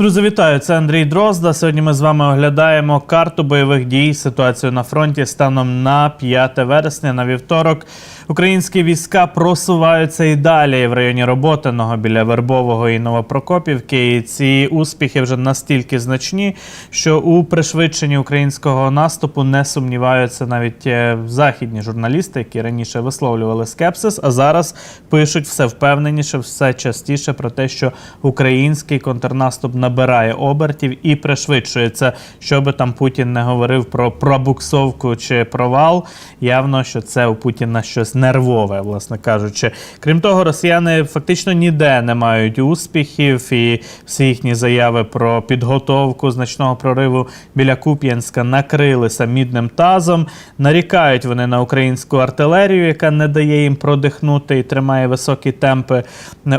Друзі, вітаю! Це Андрій Дрозда. Сьогодні ми з вами оглядаємо карту бойових дій, ситуацію на фронті станом на 5 вересня на вівторок. Українські війська просуваються і далі в районі Роботиного біля Вербового і Новопрокопівки. І ці успіхи вже настільки значні, що у пришвидшенні українського наступу не сумніваються навіть е, західні журналісти, які раніше висловлювали скепсис, а зараз пишуть все впевненіше, все частіше про те, що український контрнаступ набирає обертів і пришвидшується. Що би там Путін не говорив про пробуксовку чи провал, явно, що це у Путіна щось нервове, власне кажучи. Крім того, росіяни фактично ніде не мають успіхів, і всі їхні заяви про підготовку значного прориву біля Куп'янська накрилися мідним тазом. Нарікають вони на українську артилерію, яка не дає їм продихнути і тримає високі темпи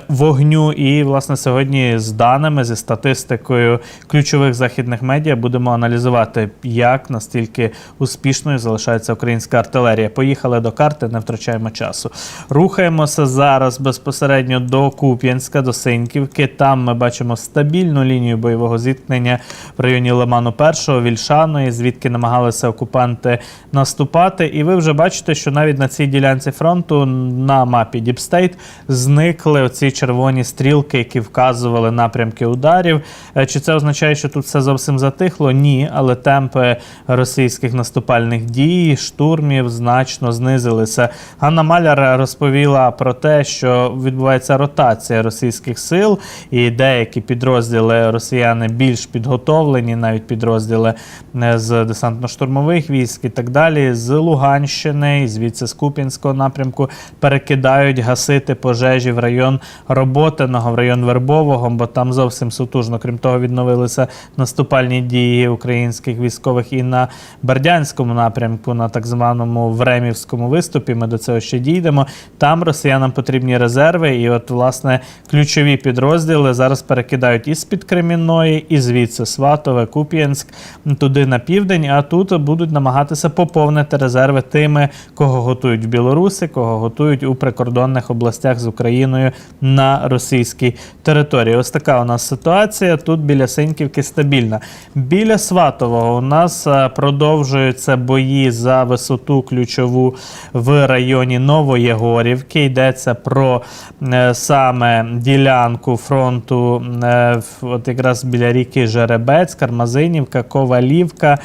вогню. І, власне, сьогодні з даними, зі статистикою ключових західних медіа будемо аналізувати, як настільки успішною залишається українська артилерія. Поїхали до карти, не втрачаємо часу. Рухаємося зараз безпосередньо до Куп'янська, до Синьківки. Там ми бачимо стабільну лінію бойового зіткнення в районі Лиману Першого, Вільшаної, звідки намагалися окупанти наступати. І ви вже бачите, що навіть на цій ділянці фронту на мапі Діпстейт зникли оці червоні стрілки, які вказували напрямки ударів. Е, Чи це означає, що тут все зовсім затихло? Ні, але темпи російських наступальних дій, штурмів значно знизилися. Ганна Маляр розповіла про те, що відбувається ротація російських сил, і деякі підрозділи росіяни більш підготовлені, навіть підрозділи е, з десантно-штурмових військ і так далі, з Луганщини, звідси з Куп'янського напрямку перекидають гасити пожежі в район Роботиного, в район Вербового, бо там зовсім сутужно. Крім того, відновилися наступальні дії українських військових і на Бердянському напрямку, на так званому Времівському виступі. Ми до цього ще дійдемо. Там росіянам потрібні резерви, і от власне ключові підрозділи зараз перекидають із під Кремінної, і звідси Сватове, Куп'янськ, туди на південь. А тут будуть намагатися поповнити резерви тими, кого готують в Білорусі, кого готують у прикордонних областях з Україною на російській території. Ось така у нас ситуація. Тут біля Синьківки стабільна. Біля Сватового у нас е, продовжуються бої за висоту ключову в районі Новоєгорівки. Йдеться про е, саме ділянку фронту, е, от якраз біля ріки Жеребець, Кармазинівка, Ковалівка.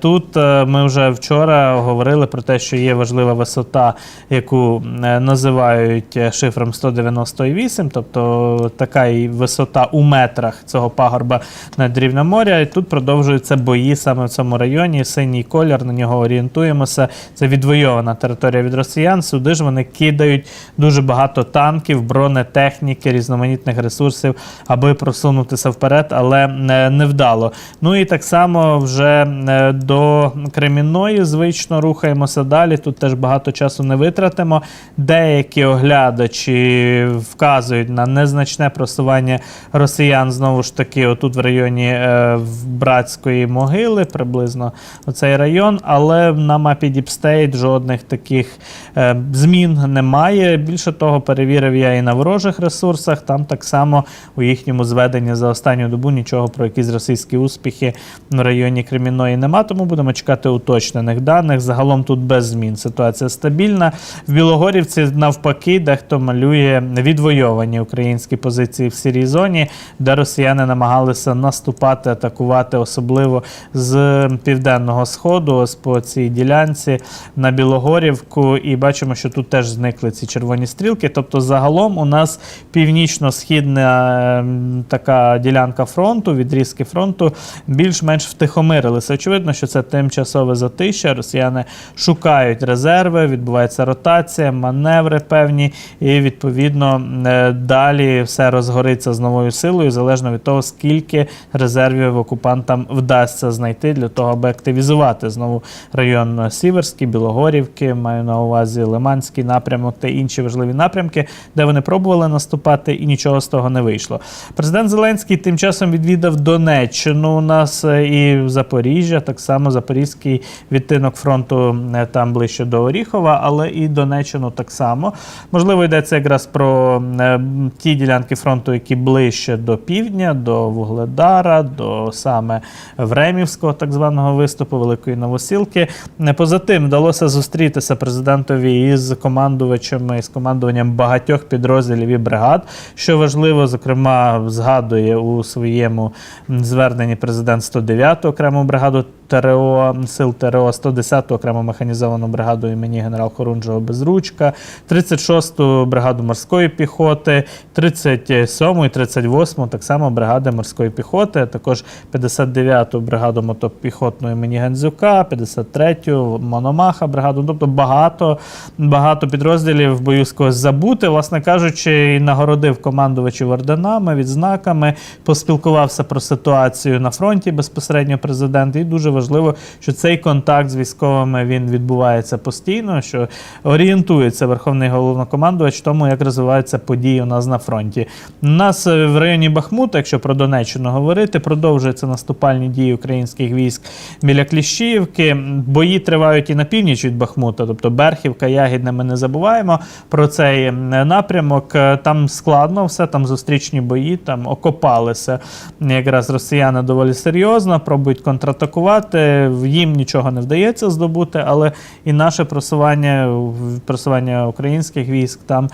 Тут ми вже вчора говорили про те, що є важлива висота, яку називають шифром 198, тобто така висота у метрах цього пагорба над рівнем моря. І тут продовжуються бої саме в цьому районі. Синій колір, на нього орієнтуємося. Це відвойована територія від росіян. Сюди ж вони кидають дуже багато танків, бронетехніки, різноманітних ресурсів, аби просунутися вперед, але невдало. Ну і так само вже е, до Кремінної звично рухаємося далі. Тут теж багато часу не витратимо. Деякі оглядачі вказують на незначне просування росіян знову ж таки, отут в районі е, в Братської могили, приблизно оцей район. Але на мапі Діпстейт жодних таких е, змін немає. Більше того, перевірив я і на ворожих ресурсах. Там так само у їхньому зведенні за останню добу нічого про якісь російські успіхи в районі Кремінної нема. Тому будемо чекати уточнених даних. Загалом тут без змін. Ситуація стабільна. В Білогорівці навпаки, дехто малює відвойовані українські позиції в сірій зоні, де росіяни намагалися наступати, атакувати, особливо з південного сходу, ось по цій ділянці на Білогорівку. І бачимо, що тут теж зникли ці червоні стрілки. Тобто, загалом у нас північно-східна ем, така ділянка фронту, відрізки фронту більш-менш втихомирилися. Очевидно, що це тимчасове затища. Росіяни шукають резерви, відбувається ротація, маневри певні, і відповідно е, далі все розгориться з новою силою, залежно залежно від того, скільки резервів окупантам вдасться знайти для того, аби активізувати знову район Сіверський, Білогорівки, маю на увазі Лиманський напрямок та інші важливі напрямки, де вони пробували наступати, і нічого з того не вийшло. Президент Зеленський тим часом відвідав Донеччину у нас е, і Запоріжжя, так само Запорізький відтинок фронту е, там ближче до Оріхова, але і Донеччину так само. Можливо, йдеться якраз про е, ті ділянки фронту, які ближче до півдня, до Вугледара, до саме Времівського так званого виступу Великої Новосілки. Поза тим вдалося зустрітися президентові із командувачами із командуванням багатьох підрозділів і бригад. Що важливо, зокрема, згадує у своєму зверненні президент 109 окрему бригаду ТРО сил ТРО, 110-ту окрему механізовану бригаду імені генерал Хорунжого Безручка, 36-ту бригаду морської піхоти, 37-му і 38-му так само бригади морської піхоти, також 59-ту бригаду мотопіхотної імені Гензюка, 53-ю Мономаха бригаду. Тобто багато, багато підрозділів в бою з когось забути. Власне кажучи, і нагородив командувачів орденами, відзнаками, поспілкувався про ситуацію на фронті безпосередньо президент. І дуже важливо, що цей контакт з військовими він відбувається постійно, що орієнтується Верховний головнокомандувач в тому, як розвиваються події у нас на фронті. У нас в районі Бахмута, якщо про Донеччину говорити, продовжуються наступальні дії українських військ біля Кліщіївки. Бої тривають і на північ від Бахмута, тобто Берхівка, Ягідне. Ми не забуваємо про цей напрямок. Е, Там складно все, там зустрічні бої, там окопалися якраз росіяни доволі серйозно, пробують контратакувати. Їм нічого не вдається здобути, але і наше просування, просування українських військ там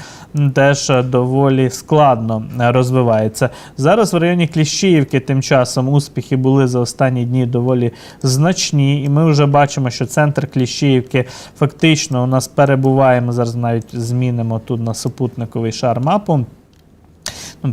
теж е, доволі складно е, розвивається. Зараз в районі Кліщіївки тим часом успіхи були за останні дні доволі значні, і ми вже бачимо, що центр Кліщіївки фактично у нас перебуває. Ми зараз навіть змінимо тут на супутниковий шар мапу.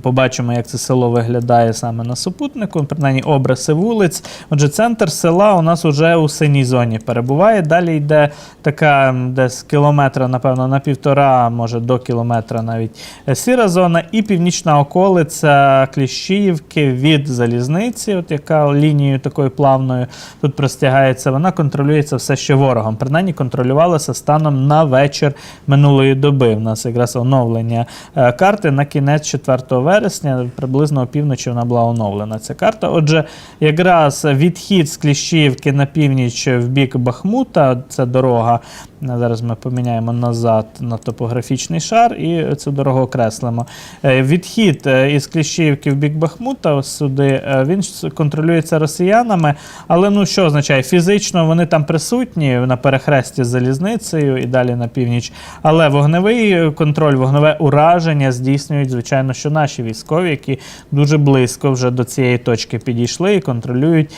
Побачимо, як це село виглядає саме на супутнику, принаймні обриси вулиць. Отже, центр села у нас вже у синій зоні перебуває. Далі йде така десь кілометра, напевно, на півтора, може до кілометра навіть е, сіра зона, і північна околиця Кліщіївки від залізниці, от яка лінією такою плавною тут простягається, вона контролюється все ще ворогом. Принаймні контролювалася станом на вечір минулої доби. У нас якраз оновлення е, карти на кінець 4 вересня, приблизно опівночі вона була оновлена. Ця карта. Отже, якраз відхід з Кліщівки на північ в бік Бахмута, це дорога. Е, Зараз ми поміняємо назад на топографічний шар і цю дорогу окреслимо. Е, Відхід е, із Кліщіївки в бік Бахмута, сюди, він контролюється росіянами. Але ну що означає? Фізично вони там присутні на перехресті з залізницею і далі на північ. Але вогневий контроль, вогневе ураження здійснюють, звичайно, що наші військові, які дуже близько вже до цієї точки підійшли і контролюють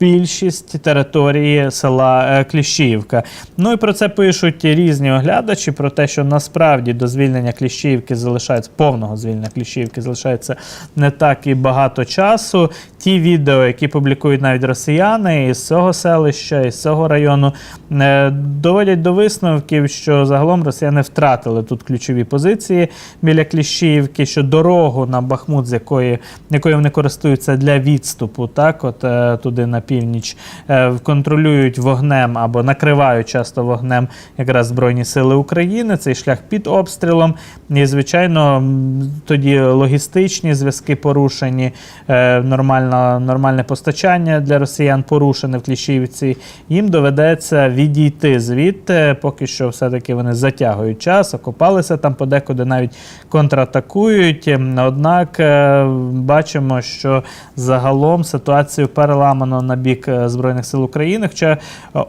більшість території села Кліщіївка. Ну і про це пишуть різні оглядачі, про те, що насправді до звільнення Кліщіївки залишається повного звільнення Кліщіївки залишається не так і багато часу. Ті відео, які публікують навіть росіяни із цього селища, із цього району, е, доводять до висновків, що загалом росіяни втратили тут ключові позиції біля Кліщіївки, що дорогу на Бахмут, з якої, якою вони користуються для відступу, так, от е, туди на північ, е, контролюють вогнем або накривають часто вогнем якраз Збройні Сили України. Цей шлях під обстрілом. І, звичайно, тоді логістичні зв'язки порушені, е, нормальна, нормальне постачання для росіян порушене в Кліщівці. Їм доведеться відійти звідти, поки що все-таки вони затягують час, окопалися там подекуди навіть контратакують. Однак е, бачимо, що загалом ситуацію переламано на бік е, Збройних сил України. Хоча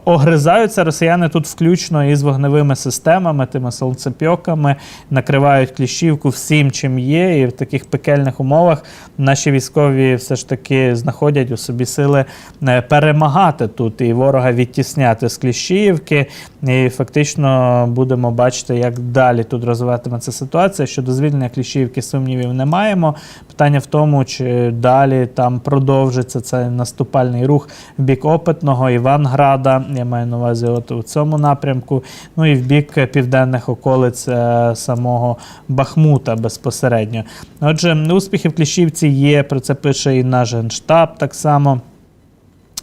огризаються росіяни тут включно із вогневими системами, тими сонцепьоками, накривають кліщівку всім, чим є, і в таких пекельних умовах наші військові все ж таки знаходять у собі сили е, перемагати тут і ворога відтісняти з Кліщіївки. І фактично будемо бачити, як далі тут розвиватиметься ситуація. Щодо звільнення Кліщіївки сумнівів не маємо. Питання в тому, чи далі там продовжиться цей наступальний рух в бік Опитного, Іванграда. Я маю на увазі, от у цьому напрямку. Напрямку, ну і в бік південних околиць е, самого Бахмута безпосередньо. Отже, успіхи в Кліщівці є. Про це пише і наш генштаб так само.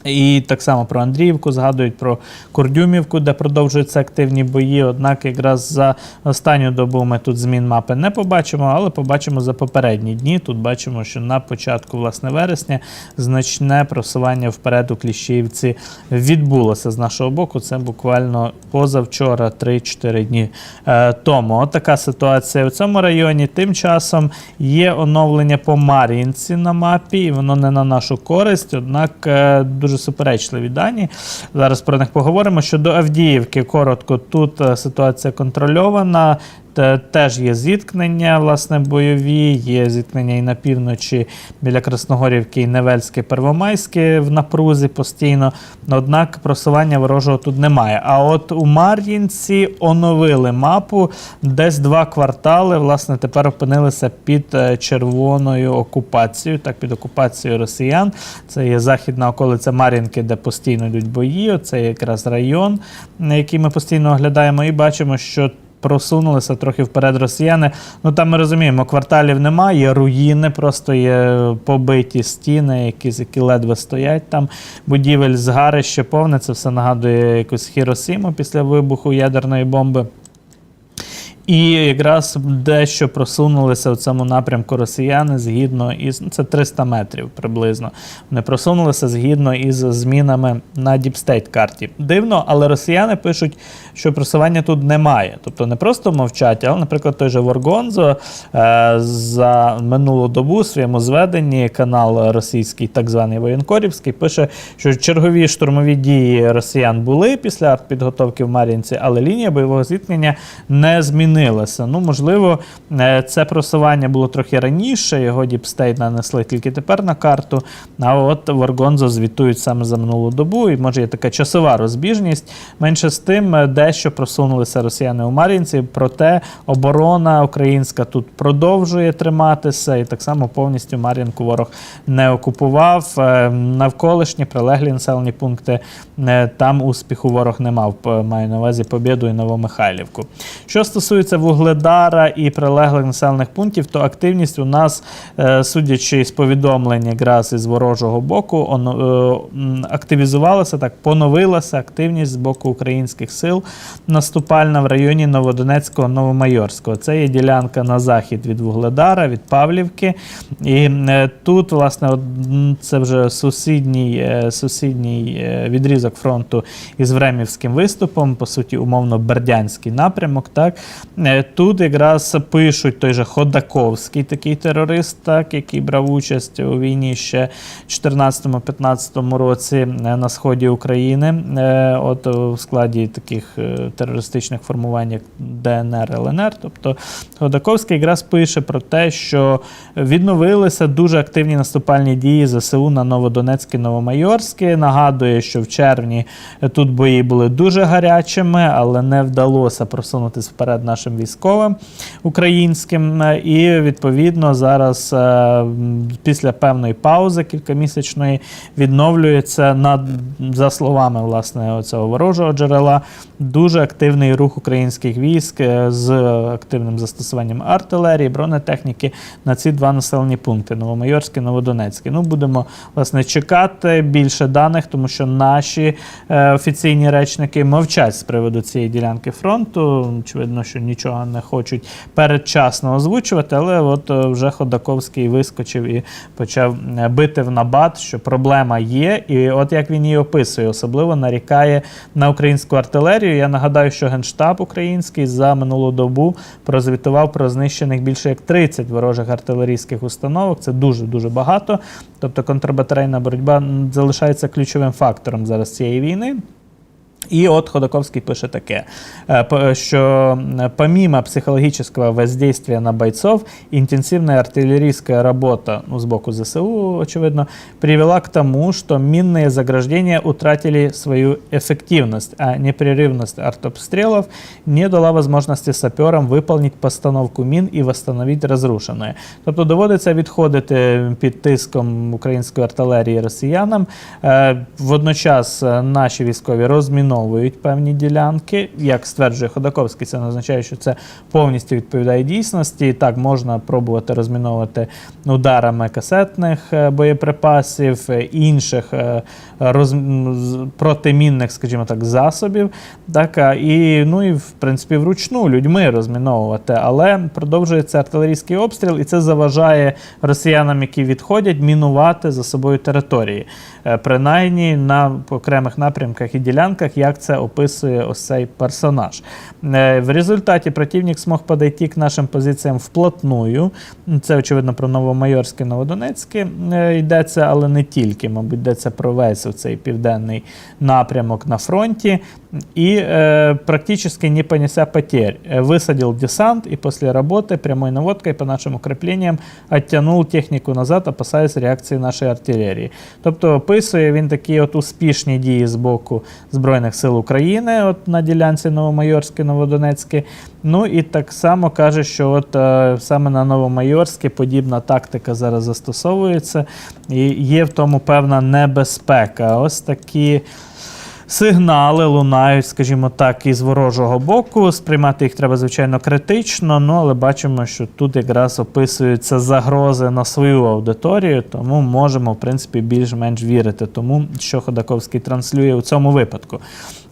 І так само про Андріївку згадують про Курдюмівку, де продовжуються активні бої. Однак, якраз за останню добу ми тут змін мапи не побачимо, але побачимо за попередні дні. Тут бачимо, що на початку власне вересня значне просування вперед у Кліщівці відбулося з нашого боку. Це буквально позавчора, 3-4 дні е, тому. От така ситуація у цьому районі. Тим часом є оновлення по Мар'їнці на мапі, і воно не на нашу користь, однак е, дуже суперечливі дані. Зараз про них поговоримо. Щодо Авдіївки, коротко, тут е, ситуація контрольована. Те- Теж є зіткнення, власне, бойові, є зіткнення і на півночі біля Красногорівки і Невельське, Первомайське в напрузі постійно. Однак просування ворожого тут немає. А от у Мар'їнці оновили мапу, десь два квартали, власне, тепер опинилися під е, червоною окупацією, так, під окупацією росіян. Це є західна околиця Мар'їнки, де постійно йдуть бої. Це якраз район, який ми постійно оглядаємо, і бачимо, що просунулися трохи вперед росіяни. Ну там ми розуміємо, кварталів немає, руїни, просто є побиті стіни, які, які ледве стоять там. Будівель згарище повне. Це все нагадує якусь Хіросіму після вибуху ядерної бомби. І якраз дещо просунулися в цьому напрямку росіяни згідно із ну, це 300 метрів приблизно. Вони просунулися згідно із змінами на діпстейт карті. Дивно, але росіяни пишуть, що просування тут немає. Тобто не просто мовчать, але, наприклад, той же Воргонзо е, за минулу добу в своєму зведенні канал російський, так званий воєнкорівський, пише, що чергові штурмові дії росіян були після артпідготовки в Мар'їнці, але лінія бойового зіткнення не змінилася. Ну, можливо, е, це просування було трохи раніше, його діпстейт нанесли тільки тепер на карту. А от Варгонзо звітують саме за минулу добу, і може є така часова розбіжність. Менше з тим, е, дещо просунулися росіяни у Мар'їнці, проте оборона українська тут продовжує триматися, і так само повністю Мар'їнку ворог не окупував. Е, Навколишні прилеглі населені пункти там успіху ворог не мав. Маю на увазі Побєду і Новомихайлівку. Що стосується Вугледара і прилеглих населених пунктів, то активність у нас, е, судячи з повідомлень якраз із ворожого боку, е, активізувалася так, поновилася активність з боку українських сил наступальна в районі Новодонецького, Новомайорського. Це є ділянка на захід від Вугледара, від Павлівки. І е, тут, власне, це вже сусідній, сусідній відрізок фронту із Времівським виступом, по суті, умовно бердянський напрямок. Так? Е, Тут якраз пишуть той же Ходаковський, такий терорист, так, який брав участь у війні ще в 2014-2015 році е, на сході України. Е, От у складі таких терористичних формувань, як ДНР, ЛНР. Тобто Ходаковський якраз пише про те, що відновилися дуже активні наступальні дії ЗСУ на Новодонецьке, Новомайорське. Нагадує, що в червні тут бої були дуже гарячими, але не вдалося просунутися вперед нашим військовим українським. Е, І відповідно зараз, е, після певної паузи кількамісячної, відновлюється на за словами власне цього ворожого джерела дуже активний рух українських військ е, з активним застосуванням артилерії, бронетехніки на ці два населені пункти Новомайорське, Новодонецьке. Ну будемо власне чекати більше даних, тому що наші офіційні речники мовчать з приводу цієї ділянки фронту. Очевидно, що нічого не хочуть передчасно озвучувати, але от е, вже Ходаковський вискочив і почав е, бити в набат, що проблема є. І от як він її описує, особливо нарікає на українську артилерію. Я нагадаю, що Генштаб український за минулу добу прозвітував про знищених більше як 30 ворожих артилерійських установок. Це дуже дуже багато. Тобто контрбатарейна боротьба залишається ключовим фактором зараз цієї війни. И от Ходоковский пишет таке, э, п- что э, помимо психологического воздействия на бойцов, интенсивная артиллерийская работа, ну, сбоку ЗСУ, очевидно, привела к тому, что минные заграждения утратили свою эффективность, а непрерывность артобстрелов не дала возможности саперам выполнить постановку мін і восстановить разрушене. Тобто доводиться відходити під тиском української артилерії росіянам. Е, Водночас е, наші військові розміновують розміновують певні ділянки. Як стверджує Ходаковський, це не означає, що це повністю відповідає дійсності. Так можна пробувати розміновувати ударами касетних е, боєприпасів, е, інших е, роз... протимінних, скажімо так, засобів. Так, і, ну і в принципі вручну людьми розміновувати. Але продовжується артилерійський обстріл, і це заважає росіянам, які відходять, мінувати за собою території. Е, Принаймні на окремих напрямках і ділянках, як це описує ось цей персонаж. Е, В результаті противник змог подойти к нашим позиціям вплотную. Це, очевидно, про Новомайорське, Новодонецьке е, йдеться, але не тільки, мабуть, йдеться про весь цей південний напрямок на фронті И э, практически не понеся потерь. Э, Высадил десант и после работы прямой наводкой по нашим укреплениям оттянул техніку назад, опасаясь реакції нашої артилерії. Тобто описує він такі от успішні дії з боку Збройних сил України от на ділянці Новомайорське, Новодонецьке. Ну і так само каже, що от е, саме на Новомайорське подібна тактика зараз застосовується, і є в тому певна небезпека. Ось такі. Сигнали лунають, скажімо так, із ворожого боку. Сприймати їх треба, звичайно, критично, ну але бачимо, що тут якраз описуються загрози на свою аудиторію, тому можемо, в принципі, більш-менш вірити тому, що Ходаковський транслює у цьому випадку.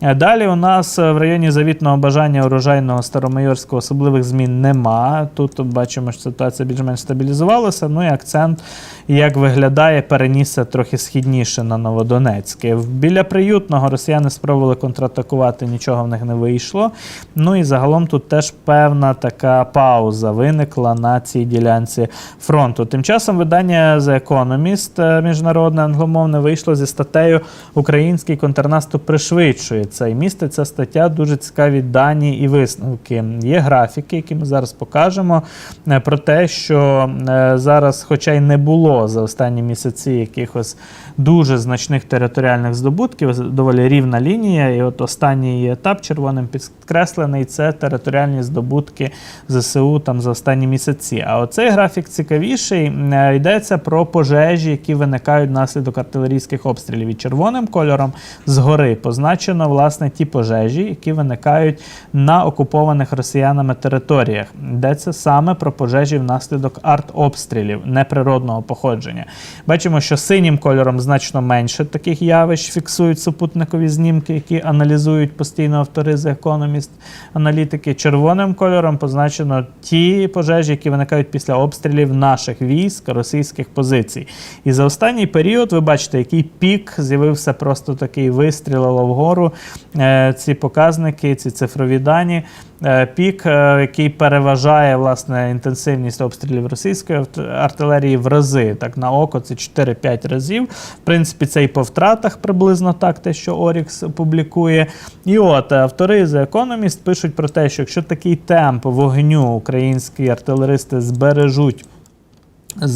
Е, Далі у нас е, в районі завітного бажання урожайного Старомайорського особливих змін нема. Тут бачимо, що ситуація більш-менш стабілізувалася. Ну і акцент, як виглядає, перенісся трохи східніше на Новодонецьке. Біля приютного росіяни спробували контратакувати, нічого в них не вийшло. Ну і загалом тут теж певна така пауза виникла на цій ділянці фронту. Тим часом видання The Economist, е, міжнародне англомовне, вийшло зі статтею Український контрнаступ пришвидшується. І містить ця стаття дуже цікаві дані і висновки. Є графіки, які ми зараз покажемо, е, про те, що е, зараз, хоча й не було за останні місяці якихось дуже значних територіальних здобутків, доволі рівна лінія. І от останній етап червоним підкреслений це територіальні здобутки ЗСУ там за останні місяці. А оцей графік цікавіший. Е, Йдеться про пожежі, які виникають внаслідок артилерійських обстрілів. І червоним кольором згори позначено власне ті пожежі, які виникають на окупованих росіянами територіях. Йдеться саме про пожежі внаслідок артобстрілів неприродного походження. Бачимо, що синім кольором значно менше таких явищ фіксують супутникові знімки, які аналізують постійно автори The Economist, аналітики. Червоним кольором позначено ті пожежі, які виникають після обстрілів наших військ, російських позицій. І за останній період ви бачите, який пік з'явився просто такий вистрілило вгору. Е, ці показники, ці цифрові дані. Е, Пік, е, який переважає власне інтенсивність обстрілів російської артилерії в рази. Так на око це 4-5 разів. В принципі, це і по втратах приблизно так, те, що Орікс публікує. І от е, автори The Economist пишуть про те, що якщо такий темп вогню українські артилеристи збережуть.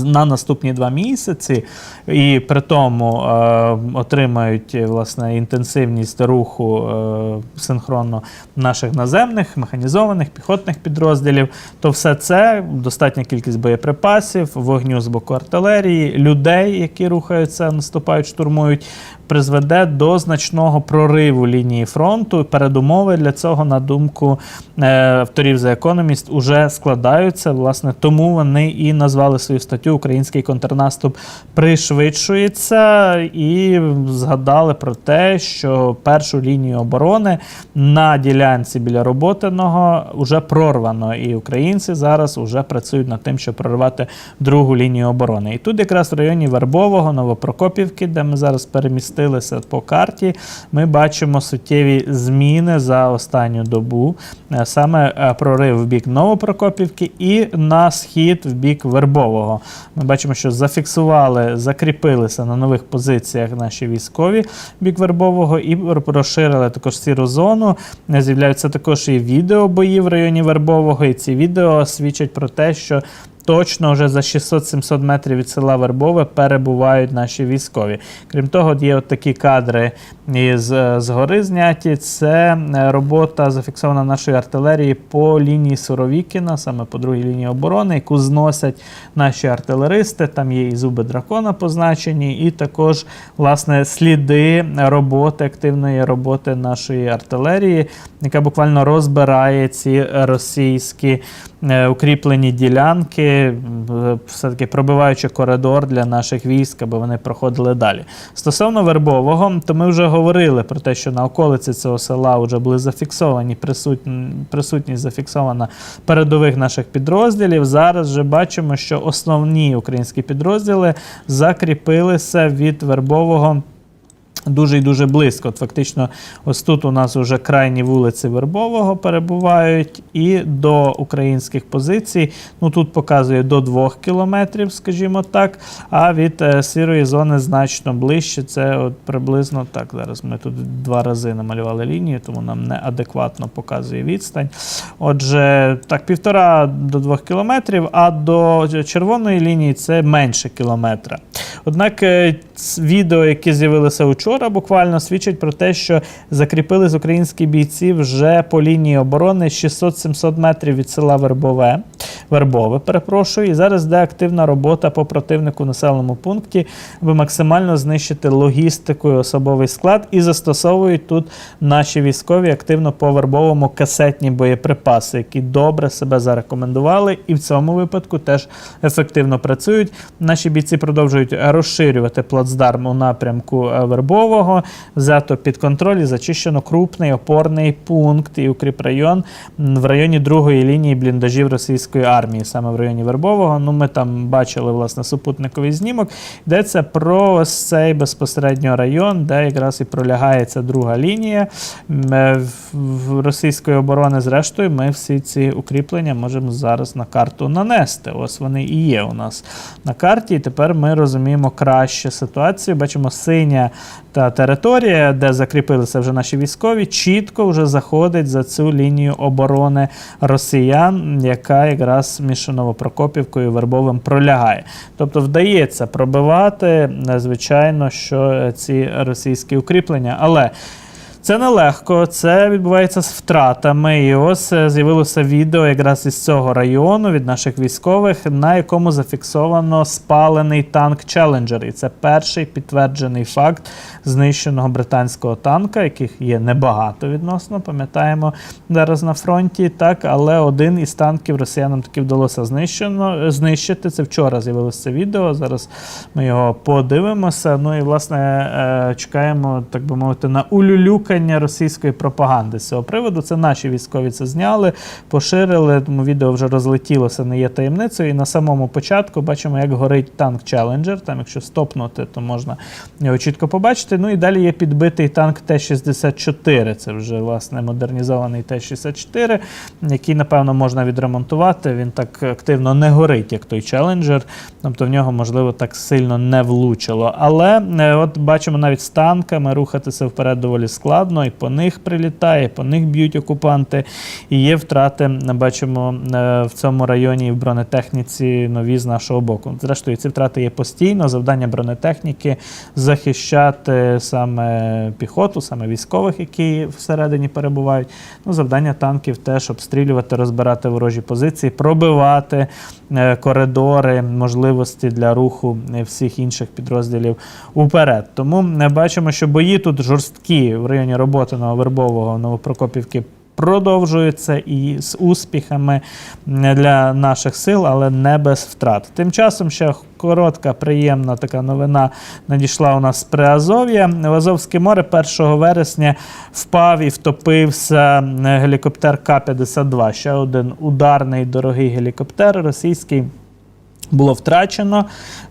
На наступні два місяці, і при тому е, отримають е, власне інтенсивність руху е, синхронно наших наземних, механізованих, піхотних підрозділів, то все це достатня кількість боєприпасів, вогню з боку артилерії, людей, які рухаються, наступають, штурмують, призведе до значного прориву лінії фронту. Передумови для цього, на думку е, авторів The Economist, уже складаються. Власне, тому вони і назвали свою статтю Український контрнаступ пришвидшується і згадали про те, що першу лінію оборони на ділянці біля роботиного вже прорвано, і українці зараз вже працюють над тим, щоб прорвати другу лінію оборони. І тут, якраз в районі Вербового, Новопрокопівки, де ми зараз перемістилися по карті, ми бачимо суттєві зміни за останню добу. Е, Саме е, прорив в бік Новопрокопівки і на схід в бік Вербового. Ми бачимо, що зафіксували, закріпилися на нових позиціях наші військові бік Вербового і розширили також сіру зону. Е, З'являються також і відеобої в районі Вербового, і ці відео свідчать про те, що точно вже за 600-700 метрів від села Вербове перебувають наші військові. Крім того, є от такі кадри із е, згори зняті. Це е, робота зафіксована нашої артилерії по лінії Суровікіна, саме по другій лінії оборони, яку зносять наші артилеристи. Там є і зуби дракона позначені, і також власне сліди роботи, активної роботи нашої артилерії, яка буквально розбирає ці російські укріплені ділянки, е, все-таки пробиваючи коридор для наших військ, аби вони проходили далі. Стосовно Вербового, то ми вже говорили про те, що на околиці цього села вже були зафіксовані присутні, присутність зафіксована передових наших підрозділів. Зараз вже бачимо, що основні українські підрозділи закріпилися від Вербового. Дуже і дуже близько. От фактично, ось тут у нас вже крайні вулиці Вербового перебувають, і до українських позицій. Ну тут показує до 2 кілометрів, скажімо так. А від е, сірої зони значно ближче. Це от приблизно так. Зараз ми тут два рази намалювали лінію, тому нам неадекватно показує відстань. Отже, так, півтора до двох кілометрів, а до червоної лінії це менше кілометра. Однак е, відео, які з'явилися вчора, буквально свідчать про те, що закріпились українські бійці вже по лінії оборони 600-700 метрів від села Вербове. Вербове, перепрошую, і зараз йде активна робота по противнику населеному пункті, аби максимально знищити логістику і особовий склад, і застосовують тут наші військові активно по вербовому касетні боєприпаси, які добре себе зарекомендували, і в цьому випадку теж ефективно працюють. Наші бійці продовжують розширювати плацдарм у напрямку е, Вербового. Взято під контроль і зачищено крупний опорний пункт і укріпрайон в районі другої лінії бліндажів російської армії, саме в районі Вербового. Ну, ми там бачили власне супутниковий знімок. Йдеться про цей безпосередньо район, де якраз і пролягає ця друга лінія е, російської оборони. Зрештою, ми всі ці укріплення можемо зараз на карту нанести. Ось вони і є у нас на карті. І тепер ми розуміємо краще ситуацію. Бачимо синя та територія, де закріпилися вже наші військові, чітко вже заходить за цю лінію оборони росіян, яка якраз між Новопрокопівкою і Вербовим пролягає. Тобто вдається пробивати, е, звичайно, що е, ці російські укріплення, але. Це нелегко, це відбувається з втратами. І ось е, з'явилося відео якраз із цього району від наших військових, на якому зафіксовано спалений танк Challenger. І це перший підтверджений факт знищеного британського танка, яких є небагато відносно, пам'ятаємо зараз на фронті. Так, але один із танків росіянам таки вдалося знищено, знищити. Це вчора з'явилося це відео. Зараз ми його подивимося. Ну і власне е, чекаємо, так би мовити, на улюлюкання російської пропаганди з цього приводу. Це наші військові це зняли, поширили. Тому відео вже розлетілося, не є таємницею. І на самому початку бачимо, як горить танк Challenger. Там, якщо стопнути, то можна його чітко побачити. Ну і далі є підбитий танк Т-64. Це вже власне модернізований Т-64, який, напевно, можна відремонтувати. Він так активно не горить, як той Challenger. Тобто в нього, можливо, так сильно не влучило. Але е, от бачимо навіть з танками рухатися вперед доволі складно, і по них прилітає, і по них б'ють окупанти. І є втрати, бачимо, е, в цьому районі в бронетехніці нові з нашого боку. Зрештою, ці втрати є постійно. Завдання бронетехніки захищати саме піхоту, саме військових, які всередині перебувають. Ну, завдання танків теж обстрілювати, розбирати ворожі позиції, пробивати е, коридори, можливості для руху всіх інших підрозділів уперед. Тому бачимо, що бої тут жорсткі в районі роботи Нововербового, Новопрокопівки. Продовжуються і з успіхами для наших сил, але не без втрат. Тим часом ще коротка, приємна така новина надійшла у нас з Приазов'я. В Азовське море 1 вересня впав і втопився гелікоптер К-52. Ще один ударний дорогий гелікоптер російський. Було втрачено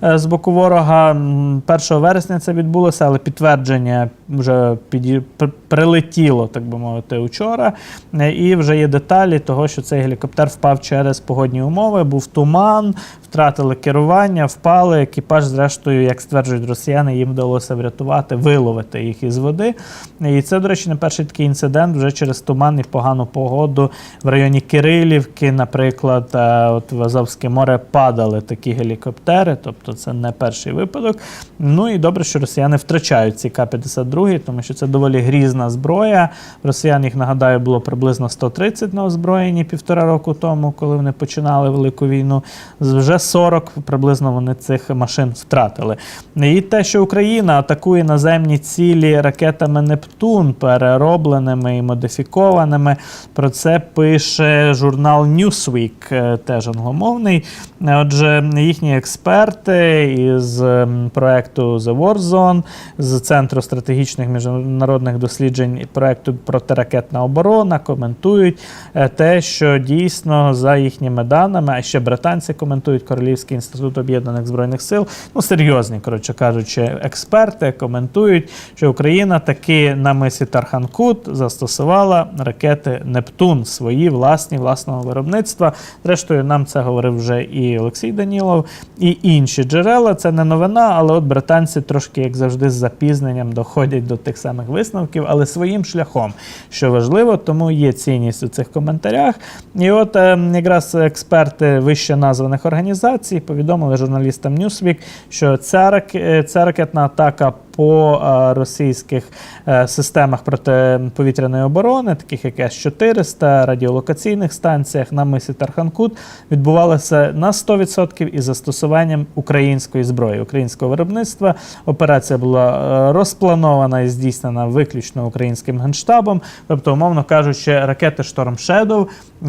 е, з боку ворога. 1 вересня це відбулося, але підтвердження вже піді... пр- прилетіло, так би мовити, учора. Е, І вже є деталі того, що цей гелікоптер впав через погодні умови, був туман, втратили керування, впали. Екіпаж, зрештою, як стверджують росіяни, їм вдалося врятувати, виловити їх із води. І це, до речі, не перший такий інцидент вже через туман і погану погоду в районі Кирилівки, наприклад, е, от в Азовське море падали такі гелікоптери, тобто це не перший випадок. Ну і добре, що росіяни втрачають ці К-52, тому що це доволі грізна зброя. Росіян їх нагадаю було приблизно 130 на озброєнні півтора року тому, коли вони починали велику війну. Вже 40 приблизно вони цих машин втратили. І те, що Україна атакує наземні цілі ракетами Нептун, переробленими і модифікованими. Про це пише журнал Newsweek, е, теж англомовний. Отже, їхні експерти із ем, проекту The War з Центру стратегічних міжнародних досліджень проекту протиракетна оборона коментують е, те, що дійсно за їхніми даними, а ще британці коментують Королівський інститут об'єднаних збройних сил. Ну серйозні, коротше кажучи, експерти коментують, що Україна таки на мисі Тарханкут застосувала ракети Нептун свої власні власного виробництва. Зрештою, нам це говорив вже і Олексій Данілов, і інші джерела. Це не новина, але от британці трошки, як завжди, з запізненням доходять до тих самих висновків, але своїм шляхом, що важливо, тому є цінність у цих коментарях. І от е, якраз експерти вище названих організацій повідомили журналістам Newsweek, що ця, е, ця ракетна атака по е, російських е, системах протиповітряної оборони, таких як С-400, радіолокаційних станціях на мисі Тарханкут, відбувалася на 100% із застосуванням української зброї, українського виробництва. Операція була е, розпланована і здійснена виключно українським генштабом. Тобто, умовно кажучи, ракети Шторм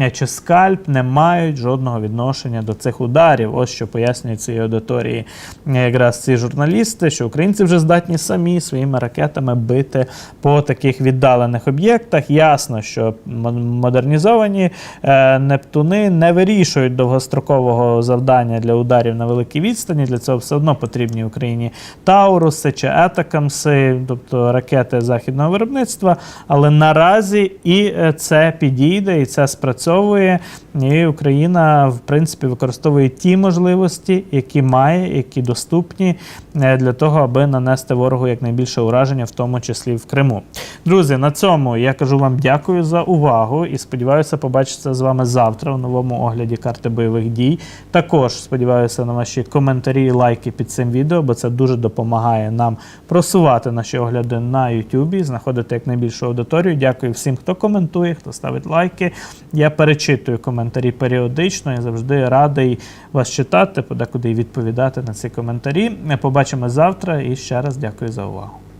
е, чи Скальп не мають жодного відношення до цих ударів. Ось що пояснюють цій аудиторії якраз ці журналісти, що українці вже здатні самі своїми ракетами бити по таких віддалених об'єктах. Ясно, що модернізовані е, Нептуни не вирішують довгострокового завдання для ударів на великій відстані. Для цього все одно потрібні Україні Тауруси чи Етакамси, тобто ракети західного виробництва. Але наразі і е, це підійде, і це спрацьовує. І Україна, в принципі, використовує ті можливості, які має, які доступні е, для того, аби нанести ворогу якнайбільше ураження, в тому числі в Криму. Друзі, на цьому я кажу вам дякую за увагу і сподіваюся побачитися з вами завтра у новому огляді карти бойових дій. Також сподіваюся на ваші коментарі і лайки під цим відео, бо це дуже допомагає нам просувати наші огляди на YouTube, знаходити якнайбільшу аудиторію. Дякую всім, хто коментує, хто ставить лайки. Я перечитую коментарі періодично і завжди радий вас читати, подекуди і відповідати на ці коментарі. Побачимо завтра і ще раз дякую за увагу.